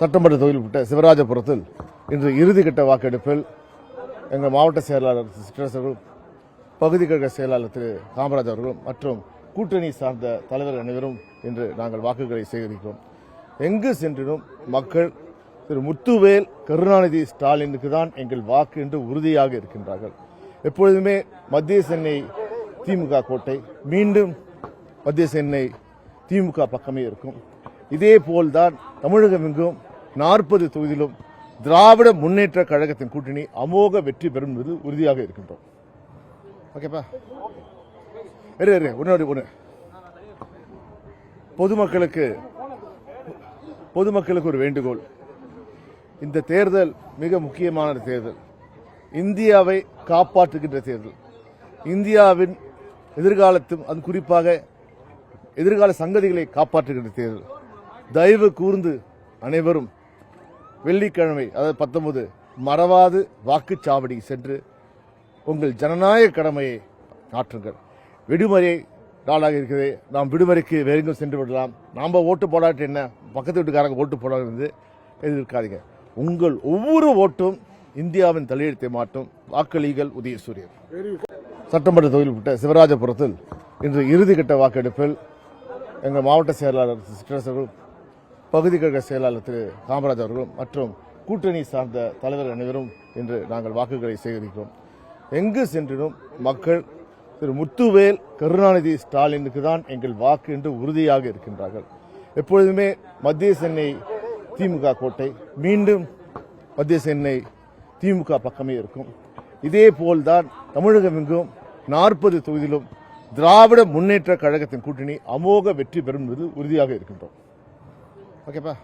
சட்டமன்ற தொகுதியில் உட்பட்ட சிவராஜபுரத்தில் இன்று இறுதிக்கட்ட வாக்கெடுப்பில் எங்கள் மாவட்ட செயலாளர் சிற்றரசு பகுதி கழக செயலாளர் திரு காமராஜ் அவர்களும் மற்றும் கூட்டணி சார்ந்த தலைவர் அனைவரும் இன்று நாங்கள் வாக்குகளை சேகரிக்கிறோம். எங்கு சென்றிலும் மக்கள் திரு முத்துவேல் கருணாநிதி ஸ்டாலினுக்கு தான் எங்கள் வாக்கு என்று உறுதியாக இருக்கின்றார்கள். எப்பொழுதுமே மத்திய சென்னை திமுக கோட்டை மீண்டும் மத்திய சென்னை திமுக பக்கமே இருக்கும். இதே போல்தான் தமிழகம் எங்கும் நாற்பது தொகுதியிலும் திராவிட முன்னேற்ற கழகத்தின் கூட்டணி அமோக வெற்றி பெறும் என்பது உறுதியாக இருக்கின்றோம். ஓகேப்பா இரு இரு ஒன்று ஒன்று பொதுமக்களுக்கு பொதுமக்களுக்கு ஒரு வேண்டுகோள். இந்த தேர்தல் மிக முக்கியமான தேர்தல். இந்தியாவை காப்பாற்றுகின்ற தேர்தல். இந்தியாவின் எதிர்காலத்தும் அது குறிப்பாக எதிர்கால சங்கதிகளை காப்பாற்றுகின்ற தேர்தல். தயவு கூர்ந்து அனைவரும் வெள்ளிக்கிழமை அதாவது பத்தொன்பது மறவாது வாக்குச்சாவடி சென்று உங்கள் ஜனநாயக கடமையை ஆற்றுங்கள். விடுமுறை நாளாக இருக்குது நாம் விடுமுறைக்கு வேறெங்கும் சென்று விடலாம். நாம் ஓட்டு போடாட்டி என்ன? பக்கத்து வீட்டுக்காரங்க ஓட்டு போடாது எதிர்க்காதீங்க. உங்கள் ஒவ்வொரு ஓட்டும் இந்தியாவின் தலையெழுத்தை மாட்டும் வாக்களிகள் உதயசூரியன் சட்டமன்ற தொகுதியில் உட்பட்ட சிவராஜபுரத்தில் இன்று இறுதிக்கட்ட வாக்கெடுப்பில் எங்கள் மாவட்ட செயலாளர் சிற்றரசர்கள் பகுதி கழக செயலாளர் திரு காமராஜ் அவர்களும் மற்றும் கூட்டணி சார்ந்த தலைவர் அனைவரும் இன்று நாங்கள் வாக்குகளை சேகரிக்கிறோம். எங்கு சென்றிலும் மக்கள் திரு முத்துவேல் கருணாநிதி ஸ்டாலினுக்கு தான் எங்கள் வாக்கு என்று உறுதியாக இருக்கின்றார்கள். எப்பொழுதுமே மத்திய சென்னை திமுக கோட்டை மீண்டும் மத்திய சென்னை திமுக பக்கமே இருக்கும். இதே போல்தான் தமிழகம் எங்கும் நாற்பது தொகுதியிலும் திராவிட முன்னேற்ற கழகத்தின் கூட்டணி அமோக வெற்றி பெறும் என்பது உறுதியாக இருக்கின்றோம். ஓகேப்பா.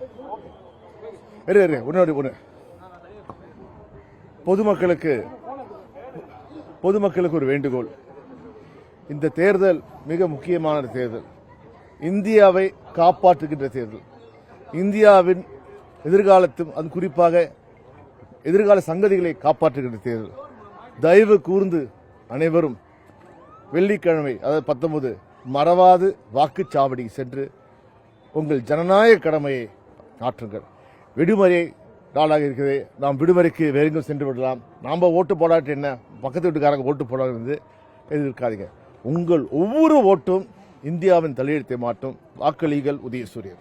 இரு இரு ஒன்று ஒன்று பொதுமக்களுக்கு பொதுமக்களுக்கு ஒரு வேண்டுகோள். இந்த தேர்தல் மிக முக்கியமான தேர்தல். இந்தியாவை காப்பாற்றுகின்ற தேர்தல். இந்தியாவின் எதிர்காலத்தும் அது குறிப்பாக எதிர்கால சங்கதிகளை காப்பாற்றுகின்ற தேர்தல். தயவு கூர்ந்து அனைவரும் வெள்ளிக்கிழமை அதாவது பத்தொன்பது மறவாது வாக்குச்சாவடி சென்று உங்கள் ஜனநாயக கடமையை ஆற்றுங்கள் விடுமுறை நாளாக இருக்குது நாம் விடுமுறைக்கு வேறெங்கும் சென்று விடலாம். நாம் ஓட்டு போடாட்டு என்ன? பக்கத்து வீட்டுக்காரங்க ஓட்டு போடாது எதிர்க்காதீங்க. உங்கள் ஒவ்வொரு ஓட்டும் இந்தியாவின் தலையெழுத்தை மாட்டும் வாக்களிகள் உதயசூரியன்